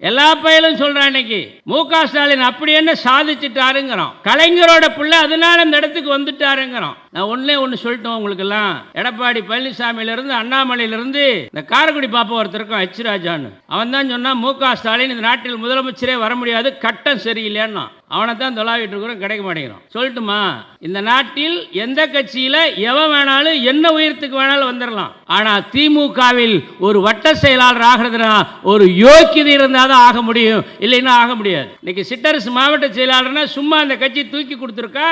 எல்லா பயிலும் சொல்றான் இன்னைக்கு. மு க. ஸ்டாலின் அப்படி என்ன சாதிச்சிட்டாருங்கிறோம் கலைஞரோட பிள்ளை அதனால இந்த இடத்துக்கு வந்துட்டாருங்கிறோம் நான் ஒன்றே ஒன்று சொல்லிட்டோம் உங்களுக்கு எல்லாம் எடப்பாடி பழனிசாமியில இருந்து இந்த காரைக்குடி பாப்பா ஒருத்தர் இருக்கான் ராஜான்னு. அவன் தான் சொன்னால் மு க. ஸ்டாலின் இந்த நாட்டில் முதலமைச்சரே வர முடியாது கட்டம் சரியில்லைன்னா அவனை தான் தொலாவிட்டு இருக்கிறோம் கிடைக்க மாட்டேங்கிறோம். சொல்லட்டுமா? இந்த நாட்டில் எந்த கட்சியில எவன் வேணாலும் என்ன உயரத்துக்கு வேணாலும் வந்துடலாம் ஆனா திமுகவில் ஒரு வட்ட செயலாளர் ஆகிறதுனா ஒரு யோக்கியதை இருந்தால் தான் ஆக முடியும். இல்லைன்னா ஆக முடியாது. இன்னைக்கு சிட்டரசு மாவட்ட செயலாளர்னா சும்மா அந்த கட்சி தூக்கி கொடுத்துருக்கா?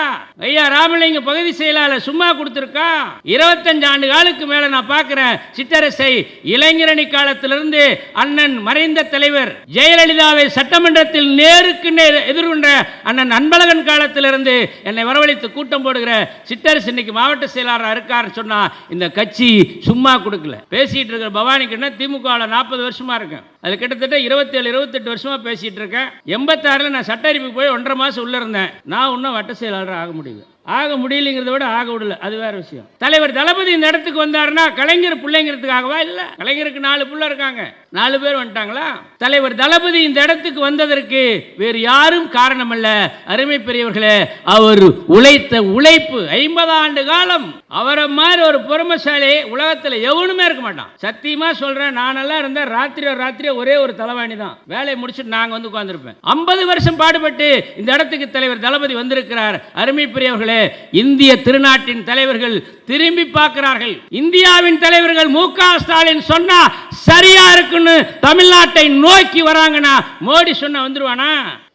ஐயா ராமலிங்க பகுதி செயலாளர் சும்மா கொடுத்துருக்கா? இருபத்தஞ்சு ஆண்டு காலுக்கு மேல நான் பார்க்கிறேன் சிட்டரசை இளைஞரணி காலத்திலிருந்து அண்ணன் மறைந்த தலைவர் ஜெயலலிதாவை சட்டமன்றத்தில் நேருக்கு நேர் எதிர்கொண்ட அண்ணன் அன்பழகன் காலத்திலிருந்து என்னை வரவழைத்து கூட்டம் போடுகிற சிட்டரசு இன்னைக்கு மாவட்ட செயலாளராக இருக்காருன்னு சொன்னா இந்த கட்சி சும்மா கொடுக்கல. பேசிட்டு இருக்கிற பவானிக்குன்னா திமுகவில் நாற்பது வருஷமா இருக்கேன். அது கிட்டத்தட்ட இருபத்தேழு இருபத்தெட்டு வருஷமா பேசிட்டு இருக்கேன். எண்பத்தாறுல நான் சட்ட அறிவுக்கு போய் ஒன்றரை மாசம் உள்ள இருந்தேன். நான் இன்னும் வட்ட செயலாளர் ஆக முடியல. ஆக முடியலைங்கிறத விட ஆக விடல. அது வேற விஷயம். தலைவர் தளபதி இந்த இடத்துக்கு வந்தாருன்னா கலைஞர் பிள்ளைங்கிறதுக்காகவா இல்ல? கலைஞருக்கு நாலு புள்ள இருக்காங்க. நாலு பேர் வந்துட்டாங்களா? தலைவர் தளபதி இந்த இடத்துக்கு வந்ததற்கு வேறு யாரும் காரணம் அல்ல அருமை பெரியவர்களே அவர் உழைத்த உழைப்பு ஐம்பது ஆண்டு காலம். அவரை மாதிரி ஒரு பொறுமசாலி உலகத்துல எவனுமே இருக்க மாட்டான். சத்தியமா சொல்றேன் நானெல்லாம் இருந்தேன். ராத்திரி ராத்திரி ஒரே ஒரு தலைவாணி தான். வேலையை முடிச்சுட்டு நாங்க வந்து உட்காந்துருப்பேன் ஐம்பது வருஷம் பாடுபட்டு இந்த இடத்துக்கு தலைவர் தளபதி வந்திருக்கிறார். அருமை பெரியவர்களே இந்திய திருநாட்டின் தலைவர்கள் திரும்பி பார்க்கிறார்கள். இந்தியாவின் தலைவர்கள் மு க ஸ்டாலின் சொன்னா சரியா இருக்குன்னு தமிழ்நாட்டை நோக்கி வராங்கன்னா மோடி சொன்ன வந்துருவானா?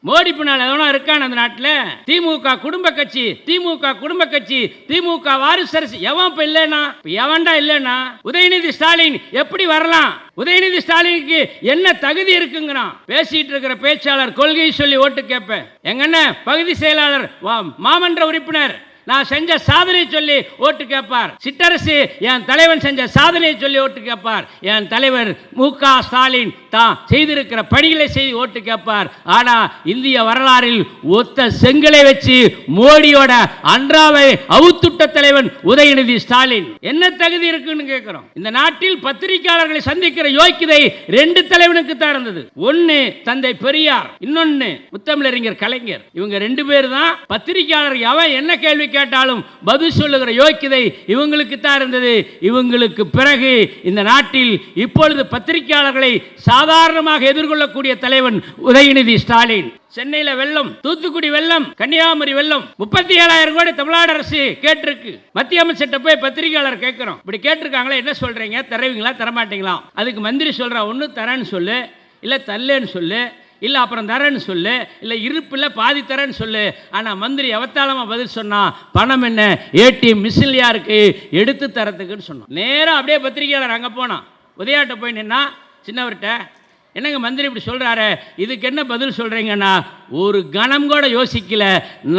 மோடி பின்னால் எவனோ இருக்கான் அந்த நாட்டில்? திமுக குடும்ப கட்சி திமுக குடும்ப கட்சி திமுக வாரிசரசு எவன் இப்ப இல்லைனா எவன்டா இல்லைனா உதயநிதி ஸ்டாலின் எப்படி வரலாம்? உதயநிதி ஸ்டாலினுக்கு என்ன தகுதி இருக்குங்கிறான்? பேசிட்டு இருக்கிற பேச்சாளர் கொள்கை சொல்லி ஓட்டு கேட்பேன். எங்க பகுதி செயலாளர் வா- மாமன்ற உறுப்பினர். நான் செஞ்ச சாதனை சொல்லி ஓட்டு கேட்பார். சிட்டரசு என் தலைவன் செஞ்ச சாதனையை சொல்லி ஓட்டு கேட்பார். என் தலைவர் மு. க. ஸ்டாலின் தான் செய்திருக்கிற பணிகளை செய்து ஓட்டு கேட்பார். ஆனா இந்திய வரலாறில் ஒத்த செங்கலை வச்சு மோடியோட அன்றாவை அவுத்துட்ட தலைவன் உதயநிதி ஸ்டாலின். என்ன தகுதி இருக்குன்னு கேட்கிறோம். இந்த நாட்டில் பத்திரிகையாளர்களை சந்திக்கிற யோக்கியதை ரெண்டு தலைவனுக்கு தான் இருந்தது. ஒன்னு தந்தை பெரியார் இன்னொன்னு முத்தமிழறிஞர் கலைஞர். இவங்க ரெண்டு பேர் தான் பத்திரிகையாளர் எவன் என்ன கேள்வி கேட்டாலும் பதில் சொல்லுகிற யோக்கியதை இவங்களுக்கு தான் இருந்தது. இவங்களுக்கு பிறகு இந்த நாட்டில் இப்பொழுது பத்திரிகையாளர்களை சாதாரணமாக எதிர்கொள்ளக்கூடிய தலைவன் உதயநிதி ஸ்டாலின். சென்னையில வெள்ளம் தூத்துக்குடி வெள்ளம் கன்னியாகுமரி வெள்ளம் முப்பத்தி ஏழாயிரம் கோடி தமிழ்நாடு அரசு கேட்டிருக்கு. மத்திய அமைச்சர்கிட்ட போய் பத்திரிகையாளர் கேட்கிறோம். இப்படி கேட்டிருக்காங்களா என்ன சொல்றீங்க? தருவீங்களா தரமாட்டீங்களா? அதுக்கு மந்திரி சொல்றா ஒன்று தரேன்னு சொல்லு இல்லை தல்லேன்னு சொல்லு இல்லை அப்புறம் தரேன்னு சொல்லு. இல்லை இருப்பில் பாதி தரேன்னு சொல்லு. ஆனால் மந்திரி எவத்தாளமாக பதில் சொன்னான் பணம் என்ன? ஏடிஎம் மிஷின்லையா இருக்குது எடுத்து தரத்துக்குன்னு சொன்னான். நேராக அப்படியே பத்திரிகையாளர் அங்கே போனான். உதயாட்ட போய் நின்னா சின்னவர்கிட்ட என்னங்க மந்திரி இப்படி சொல்கிறாரு இதுக்கு என்ன பதில் சொல்கிறீங்கன்னா ஒரு கணம் கூட யோசிக்கல.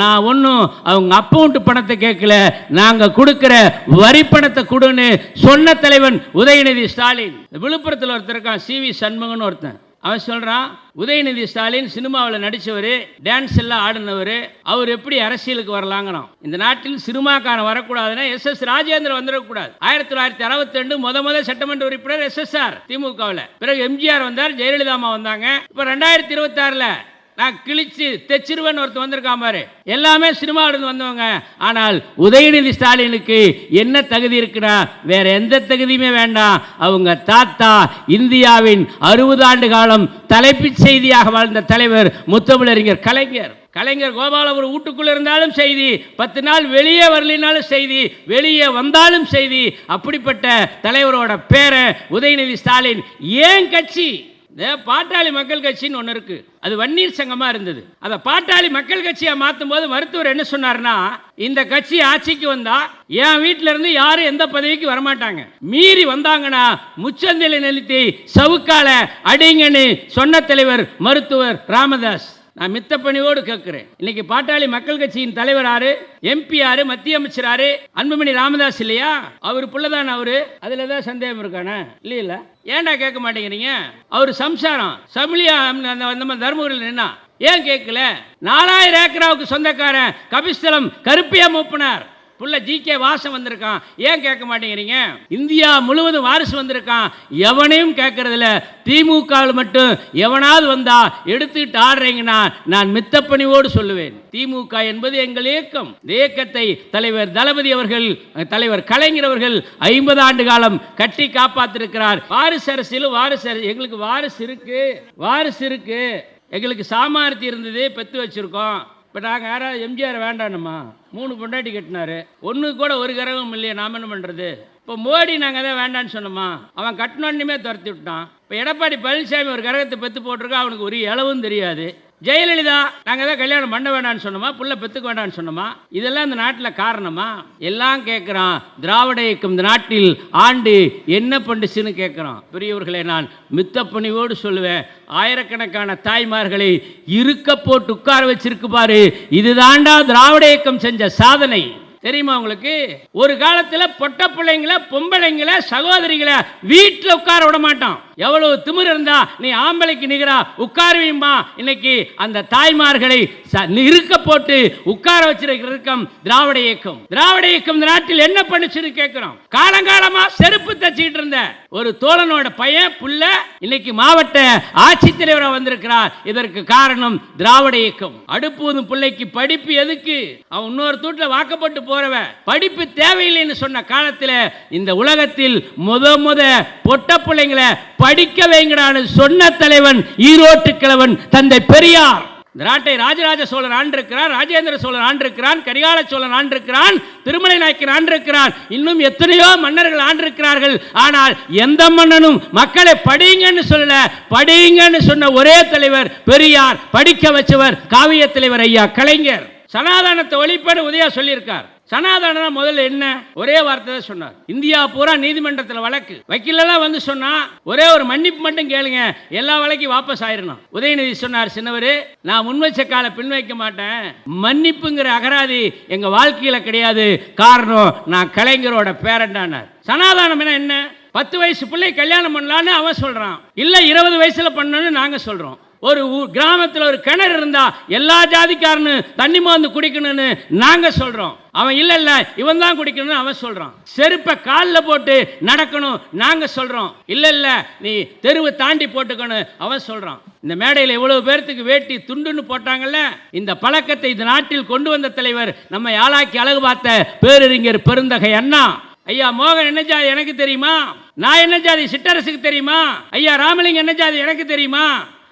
நான் ஒன்றும் அவங்க அக்கௌண்ட் பணத்தை கேட்கல. நாங்கள் கொடுக்குற வரி பணத்தை கொடுன்னு சொன்ன தலைவன் உதயநிதி ஸ்டாலின். விழுப்புரத்தில் ஒருத்தர் இருக்கான் சி வி சண்முகன் ஒருத்தன். அவன் சொல்கிறான் உதயநிதி ஸ்டாலின் சினிமாவில் நடித்தவர் டான்ஸ் எல்லாம் ஆடினவர் அவர் எப்படி அரசியலுக்கு வரலாங்கணும் இந்த நாட்டில் சினிமாக்காரன் வரக்கூடாதுன்னா எஸ் எஸ் ராஜேந்திரன் வந்துடக்கூடாது. ஆயிரத்தி தொள்ளாயிரத்தி அறுபத்தி ரெண்டு முத முத சட்டமன்ற உறுப்பினர் எஸ்எஸ்ஆர் திமுகவில். பிறகு எம்ஜிஆர் வந்தார் ஜெயலலிதா அம்மா வந்தாங்க. இப்போ ரெண்டாயிரத்தி இருபத்தாறில் நான் கிழிச்சு தெச்சிருவேன் ஒருத்தர் வந்திருக்கான் பாரு. எல்லாமே சினிமாவிலிருந்து வந்தவங்க. ஆனால் உதயநிதி ஸ்டாலினுக்கு என்ன தகுதி இருக்குன்னா வேற எந்த தகுதியுமே வேண்டாம். அவங்க தாத்தா இந்தியாவின் அறுபது ஆண்டு காலம் தலைப்புச் செய்தியாக வாழ்ந்த தலைவர் முத்தமிழறிஞர் கலைஞர். கலைஞர் கோபாலபுரம் வீட்டுக்குள்ள இருந்தாலும் செய்தி பத்து நாள் வெளியே வரலினாலும் செய்தி வெளியே வந்தாலும் செய்தி. அப்படிப்பட்ட தலைவரோட பேரை உதயநிதி ஸ்டாலின் ஏன் கட்சி? இந்த பாட்டாளி மக்கள் கட்சின்னு ஒன்று இருக்கு. அது வன்னீர் சங்கமாக இருந்தது. அதை பாட்டாளி மக்கள் கட்சியை மாற்றும் போது மருத்துவர் என்ன சொன்னார்னா இந்த கட்சி ஆட்சிக்கு வந்தா என் வீட்டில இருந்து யாரும் எந்த பதவிக்கு வரமாட்டாங்க. மீறி வந்தாங்கன்னா முச்சந்தில நிறுத்தி சவுக்கால அடிங்கன்னு சொன்ன தலைவர் மருத்துவர் ராமதாஸ். நான் மித்த பணியோடு கேட்கிறேன். இன்னைக்கு பாட்டாளி மக்கள் கட்சியின் தலைவர் ஆறு எம்பி ஆறு மத்திய அமைச்சர் ஆறு அன்புமணி ராமதாஸ் இல்லையா? அவர் புள்ளதான் அவரு? அதுல ஏதாவது சந்தேகம் இருக்கானே? இல்ல இல்ல. ஏன்டா கேட்க மாட்டேங்கிறீங்க? அவர் சம்சாரம். சமிலியா அந்த நம்ம தர்மபுரியில் நின்னா. ஏன் கேட்கல? நாலாயிரம் ஏக்கராவுக்கு சொந்தக்காரன் கபிஸ்தலம் கருப்பியா மூப்பினார். புள்ள ஜி கே வாசம் வந்திருக்கான். ஏன் கேட்க மாட்டேங்கிறீங்க? இந்தியா முழுவதும் வாரிசு வந்திருக்கான். எவனையும் கேட்கறதில்ல. திமுக மட்டும் எவனாவது வந்தா எடுத்துக்கிட்டு ஆடுறீங்கன்னா நான் மித்தப்பணிவோடு சொல்லுவேன். திமுக என்பது எங்கள் இயக்கம். இந்த இயக்கத்தை தலைவர் தளபதி அவர்கள் தலைவர் கலைஞர் அவர்கள் ஐம்பது ஆண்டு காலம் கட்டி காப்பாத்திருக்கிறார். வாரிசு அரசியலும் வாரிசு எங்களுக்கு வாரிசு இருக்கு. வாரிசு இருக்கு. எங்களுக்கு சாமார்த்தி இருந்தது பெத்து வச்சிருக்கோம். இப்போ நாங்கள் யாராவது எம்ஜிஆர் வேண்டானுமா மூணு பொண்டாட்டி கட்டினாரு. ஒன்று கூட ஒரு கிரகம் இல்லையே நாம் என்ன பண்ணுறது இப்போ மோடி நாங்கள் தான் வேண்டான்னு சொன்னோமா? அவன் கட்டினோன்னுமே துரத்தி விட்டான். இப்போ எடப்பாடி பழனிசாமி ஒரு கிரகத்தை பெற்று போட்டிருக்கா அவனுக்கு ஒரு இளவும் தெரியாது. ஜெயலலிதா நாங்கள் தான் கல்யாணம் பண்ண வேண்டாம்னு சொன்னோமா புள்ள பெத்துக்க வேண்டாம்னு சொன்னோமா? இதெல்லாம் இந்த நாட்டில் காரணமா? எல்லாம் கேட்குறான் திராவிட இயக்கம் இந்த நாட்டில் ஆண்டு என்ன பண்ணுச்சுன்னு கேட்குறான் பெரியவர்களை நான் மித்த பணிவோடு சொல்லுவேன். ஆயிரக்கணக்கான தாய்மார்களை இருக்க போட்டு உட்கார வச்சிருக்கு பாரு. இதுதாண்டா திராவிட இயக்கம் செஞ்ச சாதனை. தெரியுமா உங்களுக்கு? ஒரு காலத்துல பொட்ட பிள்ளைங்கள பொம்பளைங்கள சகோதரிகளை வீட்டில் உட்கார விட மாட்டான். எவ்வளவு திமிர் இருந்தா நீ ஆம்பளைக்கு நிகரா உட்காருவீம்மா இன்னைக்கு அந்த தாய்மார்களை இருக்க போட்டு உட்கார வச்சிருக்கிற இயக்கம் திராவிட இயக்கம். திராவிட இயக்கம் இந்த நாட்டில் என்ன பண்ணுச்சுன்னு கேட்கிறோம். காலங்காலமா செருப்பு தச்சுக்கிட்டு இருந்த ஒரு தோழனோட பையன் புள்ள இன்னைக்கு மாவட்ட ஆட்சித்தலைவராக வந்திருக்கிறார். இதற்கு காரணம் திராவிட இயக்கம். அடுப்பூதும் பிள்ளைக்கு படிப்பு எதுக்கு? அவன் இன்னொரு தூட்டில் வாக்கப்பட்டு போறவ. படிப்பு தேவையில்லைன்னு சொன்ன காலத்தில் இந்த உலகத்தில் முத முத பொட்ட பிள்ளைங்களை படிக்க வைங்கடான்னு சொன்ன தலைவன் ஈரோட்டு கிழவன் தந்தை பெரியார். இந்த நாட்டை ராஜராஜ சோழன் ஆண்டிருக்கிறான் ராஜேந்திர சோழன் ஆண்டிருக்கிறான் கரிகால சோழன் ஆண்டிருக்கிறான் திருமலை நாயக்கர் ஆண்டிருக்கிறான். இன்னும் எத்தனையோ மன்னர்கள் ஆண்டிருக்கிறார்கள். ஆனால் எந்த மன்னனும் மக்களை படிங்கன்னு சொல்லல படிங்கன்னு சொன்ன ஒரே தலைவர் பெரியார் படிக்க வச்சவர் காவிய தலைவர் ஐயா கலைஞர். சனாதனத்தை ஒழிப்பேன்னு உதயா சொல்லியிருக்கார். சனாதனம் முதல்ல என்ன? ஒரே வார்த்தை தான் சொன்னார். இந்தியா பூரா நீதிமன்றத்தில் வழக்கு. வக்கீலெல்லாம் வந்து சொன்னா ஒரே ஒரு மன்னிப்பு மட்டும் கேளுங்க. எல்லா வழக்கையும் வாபஸ் ஆயிரணும். உதயநிதி சொன்னார் சின்னவர் நான் முன்வச்ச காலை பின் வைக்க மாட்டேன். மன்னிப்புங்கிற அகராதி எங்க வாழ்க்கையில கிடையாது. காரணம் நான் கலைஞரோட பேரண்டானார். சனாதனம் என்ன? பத்து வயசு பிள்ளை கல்யாணம் பண்ணலான்னு அவன் சொல்றான். இல்ல இருபது வயசுல பண்ணணும்னு நாங்க சொல்றோம். ஒரு கிராமத்தில் ஒரு கிணறு இருந்தா எல்லா ஜாதிக்காரனு தண்ணி மோந்து குடிக்கணும்னு நாங்க சொல்றோம். அவன் இல்ல இல்ல இவன் தான் குடிக்கணும்னு அவன் சொல்றான். செருப்பை காலில் போட்டு நடக்கணும் நாங்க சொல்றோம். இல்ல இல்ல நீ தெருவை தாண்டி போட்டுக்கணும் அவன் சொல்றான். இந்த மேடையில் இவ்வளவு பேர்த்துக்கு வேட்டி துண்டுன்னு போட்டாங்கல்ல? இந்த பழக்கத்தை இந்த நாட்டில் கொண்டு வந்த தலைவர் நம்ம ஆளாக்கி அழகு பார்த்த பேரறிஞர் பெருந்தகை அண்ணா. ஐயா மோகன் என்ன ஜாதி எனக்கு தெரியுமா? நான் என்ன ஜாதி? சிட்டரசுக்கு தெரியுமா? ஐயா ராமலிங்கம் என்ன ஜாதி? எனக்கு தெரியுமா?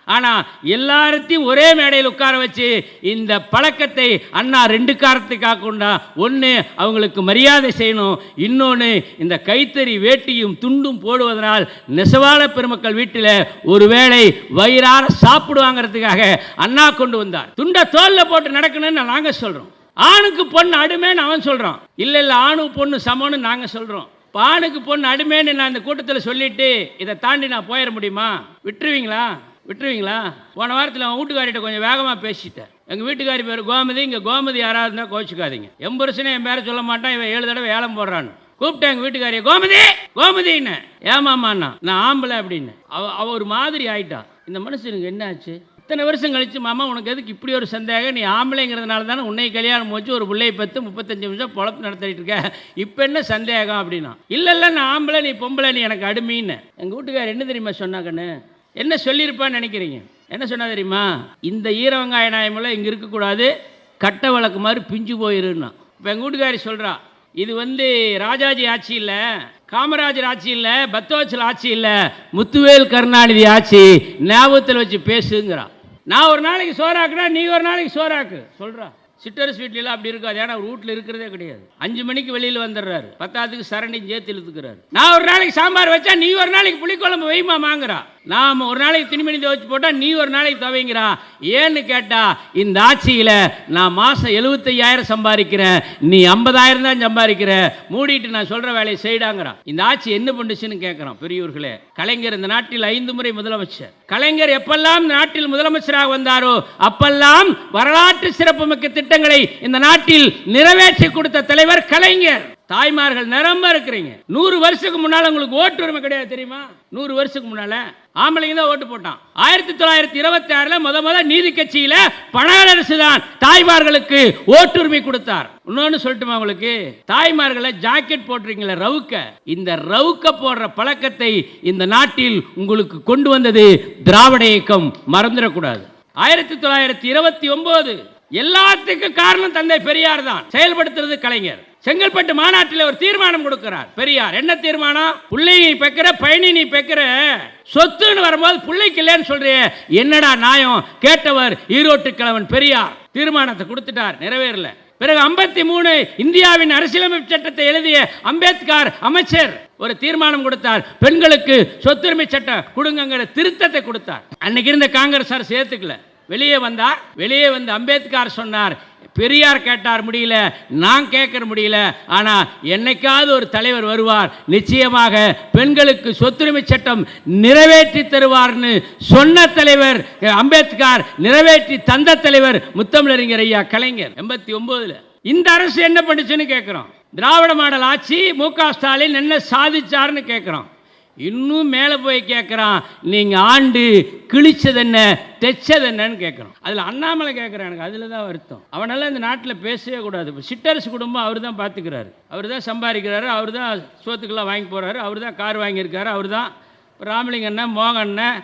ஆனால் எல்லாரத்தையும் ஒரே மேடையில் உட்கார வச்சு இந்த பழக்கத்தை அண்ணா ரெண்டு காரணத்துக்காக கொண்டா ஒன்று அவங்களுக்கு மரியாதை செய்யணும் இன்னொன்று இந்த கைத்தறி வேட்டியும் துண்டும் போடுவதனால் நெசவாள பெருமக்கள் வீட்டில் ஒருவேளை வயிறார சாப்பிடுவாங்கிறதுக்காக அண்ணா கொண்டு வந்தார். துண்டை தோலில் போட்டு நடக்கணும்னு நாங்கள் சொல்கிறோம் ஆணுக்கு பொண்ணு அடுமேன்னு அவன் சொல்கிறான் இல்லை இல்லை ஆணு பொண்ணு சமம்னு நாங்கள் சொல்கிறோம் பானுக்கு பொண்ணு அடுமேன்னு நான் இந்த கூட்டத்தில் சொல்லிட்டு இதை தாண்டி நான் போயிட முடியுமா? விட்டுருவீங்களா? விட்டுருவீங்களா? போன வாரத்தில் அவன் வீட்டுக்காரிட்ட கொஞ்சம் வேகமாக பேசிட்டேன். எங்கள் வீட்டுக்காரி பேர் கோமதி. இங்கே கோமதி யாராவது இருந்தால் கோச்சிக்காதீங்க எம்பருசனே என் பேரை சொல்ல மாட்டான். இவன் ஏழு தடவை ஏலம் போடுறான்னு. கூப்பிட்டேன் எங்கள் வீட்டுக்காரியை. கோமதி! கோமதின்னு. ஏமாமாண்ணா நான் ஆம்பளை அப்படின்னு. அவ அவ ஒரு மாதிரி ஆயிட்டான் இந்த மனுஷனுக்கு என்ன ஆச்சு? இத்தனை வருஷம் கழிச்சு மாமா உனக்கு எதுக்கு இப்படி ஒரு சந்தேகம்? நீ ஆம்பளைங்கிறதுனால தானே உன்னை கல்யாணம் வச்சு ஒரு பிள்ளையை பத்து முப்பத்தஞ்சு நிமிஷம் பொழப்பு நடத்திட்டு இருக்க. இப்போ என்ன சந்தேகம்? அப்படின்னா இல்லை இல்லை நான் ஆம்பளை நீ பொம்பளை நீ எனக்கு அடிமின்னு. எங்கள் வீட்டுக்காரர் என்ன தெரியுமா சொன்னாக்கண்ணு என்ன சொல்லியிருப்பான்னு நினைக்கிறீங்க? என்ன சொன்னா தெரியுமா? இந்த ஈரவங்காய நாயமெல்லாம் இங்கே இருக்கக்கூடாது கட்டை வழக்கு மாதிரி பிஞ்சு போயிருன்னா. இப்போ எங்கள் வீட்டுக்காரி சொல்கிறா இது வந்து ராஜாஜி ஆட்சி இல்லை காமராஜர் ஆட்சி இல்லை பத்தோச்சல் ஆட்சி இல்லை முத்துவேல் கருணாநிதி ஆட்சி ஞாபகத்தில் வச்சு பேசுங்கிறா. நான் ஒரு நாளைக்கு சோறாக்குனா நீ ஒரு நாளைக்கு சோறாக்கு சொல்கிறா சிட்டரஸ் வீட்லாம் அப்படி இருக்காது ஏன்னா அவர் வீட்டில் இருக்கிறதே கிடையாது. அஞ்சு மணிக்கு வெளியில் வந்துடுறாரு பத்தாத்துக்கு சரண்டையும் சேர்த்து இழுத்துக்கிறாரு. நான் ஒரு நாளைக்கு சாம்பார் வச்சா நீ ஒரு நாளைக்கு புளிக்குழம்பு வைமா வாங்குறா. நாம் ஒரு நாளைக்கு துணிமணி துவைச்சு போட்டால் நீ ஒரு நாளைக்கு துவைங்கிறா ஏன்னு கேட்டால் இந்த ஆட்சியில் நான் மாதம் எழுபத்தையாயிரம் சம்பாதிக்கிறேன். நீ ஐம்பதாயிரம் தான் சம்பாதிக்கிற. மூடிட்டு நான் சொல்கிற வேலையை செய்டாங்கிறா. இந்த ஆட்சி என்ன பண்ணுச்சுன்னு கேட்குறோம் பெரியவர்களே கலைஞர் இந்த நாட்டில் ஐந்து முறை முதலமைச்சர். கலைஞர் எப்பெல்லாம் இந்த நாட்டில் முதலமைச்சராக வந்தாரோ அப்பெல்லாம் வரலாற்று சிறப்புமிக்க திட்டங்களை இந்த நாட்டில் நிறைவேற்றி கொடுத்த தலைவர் கலைஞர். தாய்மார்கள் நிரம்ப இருக்கிறீங்க. நூறு வருஷத்துக்கு முன்னால உங்களுக்கு ஓட்டு உரிமை கிடையாது தெரியுமா? நூறு வருஷத்துக்கு முன்னால. ஆம்பளைங்க தான் ஓட்டு போட்டான். ஆயிரத்தி தொள்ளாயிரத்தி இருபத்தி ஆறுல முத முத நீதி கட்சியில பணவரசு தான் தாய்மார்களுக்கு ஓட்டுரிமை கொடுத்தார். இன்னொன்னு சொல்லட்டுமா உங்களுக்கு? தாய்மார்களை ஜாக்கெட் போடுறீங்களே ரவுக்க. இந்த ரவுக்க போடுற பழக்கத்தை இந்த நாட்டில் உங்களுக்கு கொண்டு வந்தது திராவிட இயக்கம். மறந்துடக்கூடாது. ஆயிரத்தி தொள்ளாயிரத்தி இருபத்தி ஒன்பது எல்லாத்துக்கும் காரணம் தந்தை பெரியார் தான். செயல்படுத்துறது கலைஞர். செங்கல்பட்டு மாநாட்டில் ஒரு தீர்மானம் கொடுக்கிறார். பெரியார் என்ன தீர்மானம்? புள்ளை நீ பெக்கிற பயணி நீ பெக்கிற சொத்துன்னு வரும்போது பிள்ளைக்கு இல்லைன்னு சொல்றிய. என்னடா நியாயம்? கேட்டவர் ஈரோட்டு கிழவன் பெரியார். தீர்மானத்தை கொடுத்துட்டார் நிறைவேறல. பிறகு ஐம்பத்தி மூணு இந்தியாவின் அரசியலமைப்பு சட்டத்தை எழுதிய அம்பேத்கர் அமைச்சர் ஒரு தீர்மானம் கொடுத்தார். பெண்களுக்கு சொத்துரிமை சட்டம் கொடுங்கங்கிற திருத்தத்தை கொடுத்தார். அன்னைக்கு இருந்த காங்கிரஸ் அரசு ஏத்துக்கல. வெளியே வந்தார். வெளியே வந்து அம்பேத்கர் சொன்னார் பெரியார் கேட்டார் முடியல நான் கேட்கற முடியல ஆனால் என்னைக்காவது ஒரு தலைவர் வருவார் நிச்சயமாக பெண்களுக்கு சொத்துரிமை சட்டம் நிறைவேற்றி தருவார்னு சொன்ன தலைவர் அம்பேத்கர் நிறைவேற்றி தந்த தலைவர் முத்தமிழறிஞர் ஐயா கலைஞர். எண்பத்தி ஒன்பதுல இந்த அரசு என்ன பண்ணுச்சுன்னு கேட்குறோம். திராவிட மாடல் ஆட்சி மு க ஸ்டாலின் என்ன சாதிச்சாருன்னு கேட்குறோம். இன்னும் மேலே போய் கேட்குறான் நீங்கள் ஆண்டு கிழிச்சது என்ன தைச்சது என்னன்னு கேட்குறோம் அதில் அண்ணாமலை கேட்குறான் எனக்கு அதில் தான் வருத்தம். அவனெல்லாம் இந்த நாட்டில் பேசவே கூடாது. இப்போ சிட்டரசு குடும்பம் அவர் தான் பார்த்துக்கிறாரு அவர் தான் சம்பாதிக்கிறாரு அவர் தான் சோத்துக்கெல்லாம் வாங்கி போகிறாரு அவர் தான் கார் வாங்கியிருக்காரு அவர் தான் ராமலிங்க அண்ணன் மோகன் அண்ணன்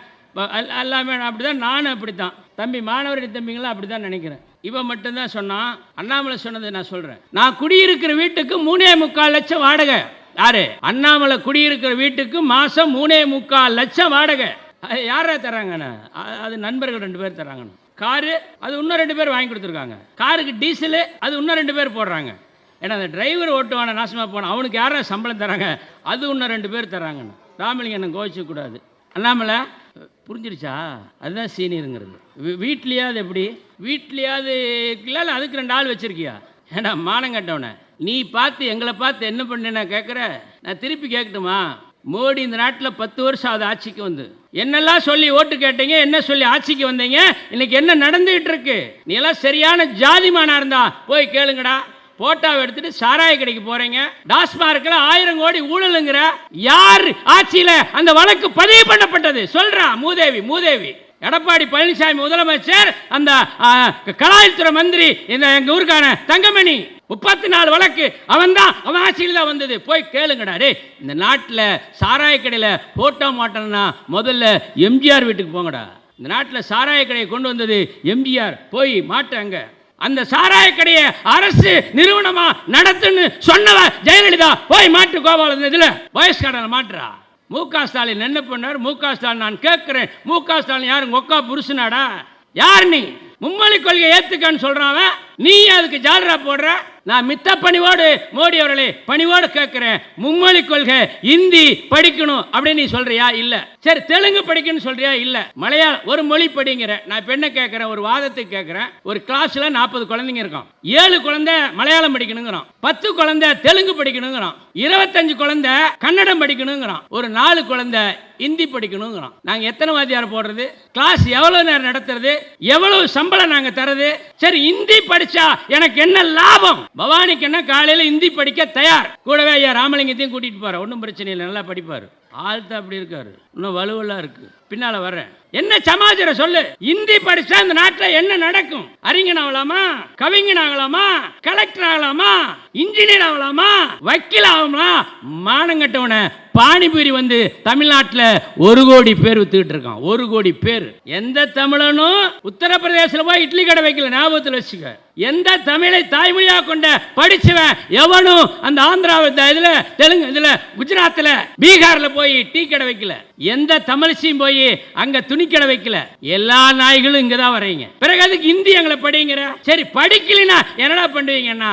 எல்லாமே அப்படி தான் நானும் அப்படி தான் தம்பி மாணவரி தம்பிங்களாம் அப்படி தான் நினைக்கிறேன். இவன் மட்டும்தான் சொன்னான் அண்ணாமலை சொன்னதை நான் சொல்கிறேன் நான் குடியிருக்கிற வீட்டுக்கு மூணே முக்கால் லட்சம் வாடகை. யாரு? அண்ணாமலை குடியிருக்கிற வீட்டுக்கு மாதம் மூணே முக்கால் லட்சம் வாடகை. அது யாரா தராங்கண்ணா அது நண்பர்கள் ரெண்டு பேர் தராங்கண்ணே காரு அது இன்னும் ரெண்டு பேர் வாங்கி கொடுத்துருக்காங்க. காருக்கு டீசலு அது இன்னும் ரெண்டு பேர் போடுறாங்க. ஏன்னா அந்த டிரைவர் ஓட்டுவான நாசமாக போன அவனுக்கு யாரா சம்பளம் தராங்க அது இன்னும் ரெண்டு பேர் தராங்கண்ணா ராமலிங்க என்ன கூடாது. அண்ணாமலை புரிஞ்சிருச்சா அதுதான் சீனியருங்கிறது. வீட்லேயாவது எப்படி? வீட்லேயாவது இல்லை அதுக்கு ரெண்டு ஆள் வச்சிருக்கியா? ஏன்னா மானம் கட்டவனை. நீ பார்த்து எங்களை பார்த்து என்ன பண்ண கேட்குற? நான் திருப்பி கேட்கட்டுமா? மோடி இந்த நாட்டில் பத்து வருஷம் ஆகுது ஆட்சிக்கு வந்து. என்னெல்லாம் சொல்லி ஓட்டு கேட்டீங்க என்ன சொல்லி ஆட்சிக்கு வந்தீங்க இன்னைக்கு என்ன நடந்துகிட்டு இருக்கு? நீ எல்லாம் சரியான ஜாதிமானா இருந்தா போய் கேளுங்கடா. போட்டாவை எடுத்துட்டு சாராய கடைக்கு போறீங்க. டாஸ்மார்க்ல ஆயிரம் கோடி ஊழலுங்கிற யார் ஆட்சியில அந்த வழக்கு பதிவு பண்ணப்பட்டது? சொல்றா மூதேவி மூதேவி. எடப்பாடி பழனிசாமி முதலமைச்சர் அந்த கலாயத்துறை கலாய்த்துறை மந்திரி இந்த எங்க ஊருக்கான தங்கமணி. முப்பத்தி நாலு வழக்கு அவன் தான் அவன் ஆட்சியில் தான் வந்தது. போய் கேளுங்கடா இந்த நாட்டில் சாராய கடையில் போட்டோ மாட்டோம்னா முதல்ல எம்ஜிஆர் வீட்டுக்கு போங்கடா. இந்த நாட்டில் சாராய கடையை கொண்டு வந்தது எம்ஜிஆர். போய் மாட்டாங்க அந்த சாராய கடையை அரசு நிறுவனமா நடத்துன்னு சொன்னவ ஜெயலலிதா போய் மாட்டு கோபால வயசு வயசுக்காரனை மாட்டுறா. மு க. ஸ்டாலின் என்ன பண்ணார்? மு க. ஸ்டாலின் நான் கேட்கிறேன். மு க. ஸ்டாலின் யாரு? ஒக்கா புருஷனாடா? யார் நீ? மும்மொழி கொள்கையை ஏத்துக்கன்னு சொல்றான் நீ அதுக்கு ஜாலரா போடுற? நான் மித்த பணிவோடு மோடி அவர்களே பணிவோடு கேட்கிறேன். மும்மொழி கொள்கை இந்தி படிக்கணும் அப்படின்னு நீ சொல்றியா? இல்ல. சரி தெலுங்கு படிக்கணும்னு சொல்றியா? இல்ல. மலையாளம் ஒரு மொழி படிங்கிற நான் இப்ப என்ன கேட்கிறேன்? ஒரு வாதத்துக்கு கேட்கிறேன். ஒரு கிளாஸ்ல நாற்பது குழந்தைங்க இருக்கும். ஏழு குழந்தை மலையாளம் படிக்கணுங்கிறோம். பத்து குழந்தை தெலுங்கு படிக்கணுங்கிறோம். இருபத்தஞ்சு குழந்தை கன்னடம் படிக்கணுங்கிறோம். ஒரு நாலு குழந்தை இந்தி படிக்கணுங்கிறோம். நாங்க எத்தனை வாத்தியார் போடுறது? கிளாஸ் எவ்வளவு நேரம் நடத்துறது? எவ்வளவு சம்பளம் நாங்க தரது சரி இந்தி படிச்சா எனக்கு என்ன லாபம்? பவானிக்குன்னா காலையில் இந்தி படிக்க தயார். கூடவே ஐயா ராமலிங்கத்தையும் கூட்டிட்டு போற ஒன்றும் பிரச்சனை இல்லை நல்லா படிப்பார். ஆள் அப்படி இருக்காரு. இன்னும் வலுவெல்லாம் இருக்கு. பின்னால வர்றேன். என்ன சமாச்சாரம் சொல்லு? இந்தி படிச்சா இந்த நாட்டில் என்ன நடக்கும்? அறிஞன் ஆகலாமா? கவிஞன் ஆகலாமா? கலெக்டர் ஆகலாமா? இன்ஜினியர் ஆகலாமா? வக்கீல் ஆகலாமா? மானங்கட்டவன பானிபூரி வந்து தமிழ்நாட்டில் ஒரு கோடி பேர் வித்துக்கிட்டு இருக்கான். ஒரு கோடி பேர். எந்த தமிழனும் உத்தரப்பிரதேசத்தில் போய் இட்லி கடை வைக்கல ஞாபகத்தில் வச்சுக்க. எந்த தமிழை தாய்மொழியாக கொண்ட படிச்சவன் எவனும் அந்த ஆந்திரா இதில் தெலுங்கு இதில் குஜராத்தில் பீகாரில் போய் டீ கடை வைக்கல. எந்த தமிழ்ச்சியும் போய் அங்க துணி கடை வைக்கல. எல்லா நாய்களும் இங்க தான் வர்றீங்க. பிறகு அதுக்கு இந்தி எங்களை படிங்கிற? சரி படிக்கலைன்னா என்னடா பண்ணுவீங்கன்னா?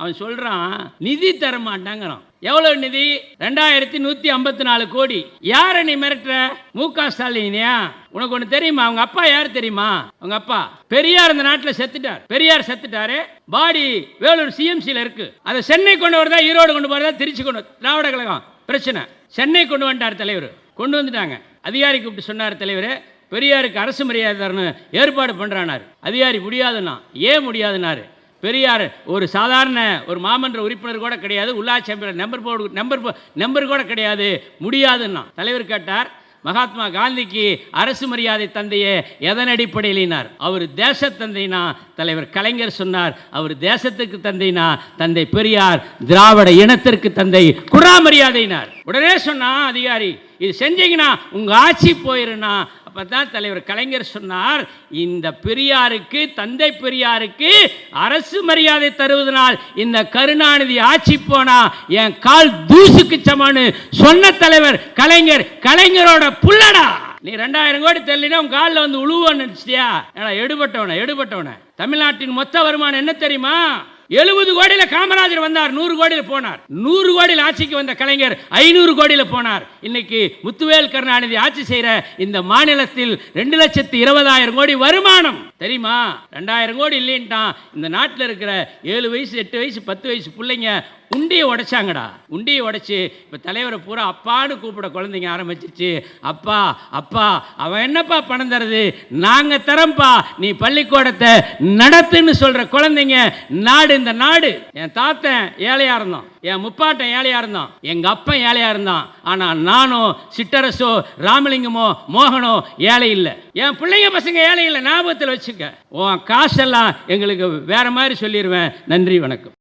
அவன் சொல்றான் நிதி தர மாட்டாங்கிறான் எவ்வளவு நிதி? ரெண்டாயிரத்தி நூத்தி ஐம்பத்தி நாலு கோடி. யார நீ மிரட்டுற? மு க ஸ்டாலினியா? உனக்கு ஒண்ணு தெரியுமா? அவங்க அப்பா யார் தெரியுமா? அவங்க அப்பா. பெரியார் இந்த நாட்டில் செத்துட்டார். பெரியார் செத்துட்டாரு. பாடி வேலூர் சிஎம்சியில் இருக்கு. அதை சென்னை கொண்டு வரதா ஈரோடு கொண்டு போறதா திருச்சி கொண்டு திராவிட கழகம். பிரச்சனை. சென்னை கொண்டு வந்துட்டார் தலைவர். கொண்டு வந்துட்டாங்க. அதிகாரி கூப்பிட்டு சொன்னார் தலைவர் பெரியாருக்கு அரசு மரியாதை தரணும் ஏற்பாடு பண்றானார். அதிகாரி முடியாதுன்னா ஏன் முடியாதுனாரு பெரியார் ஒரு சாதாரண ஒரு மாமன்ற உறுப்பினர் கூட கிடையாது உள்ளாட்சி அமைப்பில் நம்பர் போர்டு நம்பர் போ- நம்பர் கூட கிடையாது முடியாதுன்னா. தலைவர் கேட்டார் மகாத்மா காந்திக்கு அரசு மரியாதை தந்தையை எதன் அடிப்படையிலினார்? அவர் தேச தந்தைனா தலைவர் கலைஞர் சொன்னார் அவர் தேசத்துக்கு தந்தைனா தந்தை பெரியார் திராவிட இனத்திற்கு தந்தை குடா மரியாதையினார் உடனே சொன்னா அதிகாரி இது செஞ்சீங்கன்னா உங்கள் ஆட்சி போயிருன்னா அப்பதான் தலைவர் கலைஞர் சொன்னார் இந்த பெரியாருக்கு தந்தை பெரியாருக்கு அரசு மரியாதை தருவதனால் இந்த கருணாநிதி ஆட்சி போனா என் கால் தூசுக்கு சமனு சொன்ன தலைவர் கலைஞர் கலைஞரோட புள்ளடா. நீ ரெண்டாயிரம் கோடி தெரியலனா உன் காலில் வந்து உழுவான்னு நினைச்சிட்டியா? ஏடா எடுபட்டவன எடுபட்டவன. தமிழ்நாட்டின் மொத்த வருமானம் என்ன தெரியுமா? எழுபது கோடியில காமராஜர் வந்தார் நூறு கோடியில போனார். நூறு கோடியில் ஆட்சிக்கு வந்த கலைஞர் ஐநூறு கோடியில போனார். இன்னைக்கு முத்துவேல் கருணாநிதி ஆட்சி செய்யற இந்த மாநிலத்தில் ரெண்டு லட்சத்தி இருபதாயிரம் கோடி வருமானம். தெரியுமா? ரெண்டாயிரம் கோடி இல்லைன்ட்டான். இந்த நாட்டில் இருக்கிற ஏழு வயசு எட்டு வயசு பத்து வயசு பிள்ளைங்க உண்டியை உடைச்சாங்கடா. உண்டியை உடைச்சி இப்போ தலைவரை பூரா அப்பான்னு கூப்பிட குழந்தைங்க ஆரம்பிச்சிச்சு அப்பா அப்பா அவன் என்னப்பா பணம் தருது? நாங்கள் தரம்பா நீ பள்ளிக்கூடத்தை நடத்துன்னு சொல்கிற குழந்தைங்க நாடு இந்த நாடு. என் தாத்தன் ஏழையாக இருந்தான். என் முப்பாட்டன் ஏழையாக இருந்தான். எங்கள் அப்பன் ஏழையாக இருந்தான். ஆனால் நானும் சிட்டரசோ ராமலிங்கமோ மோகனோ ஏழை இல்லை. என் பிள்ளைங்க பசங்க ஏழை இல்லை. ஞாபகத்தில் வச்சுக்க. உன் காசெல்லாம் எங்களுக்கு வேற மாதிரி சொல்லிடுவேன் நன்றி வணக்கம்.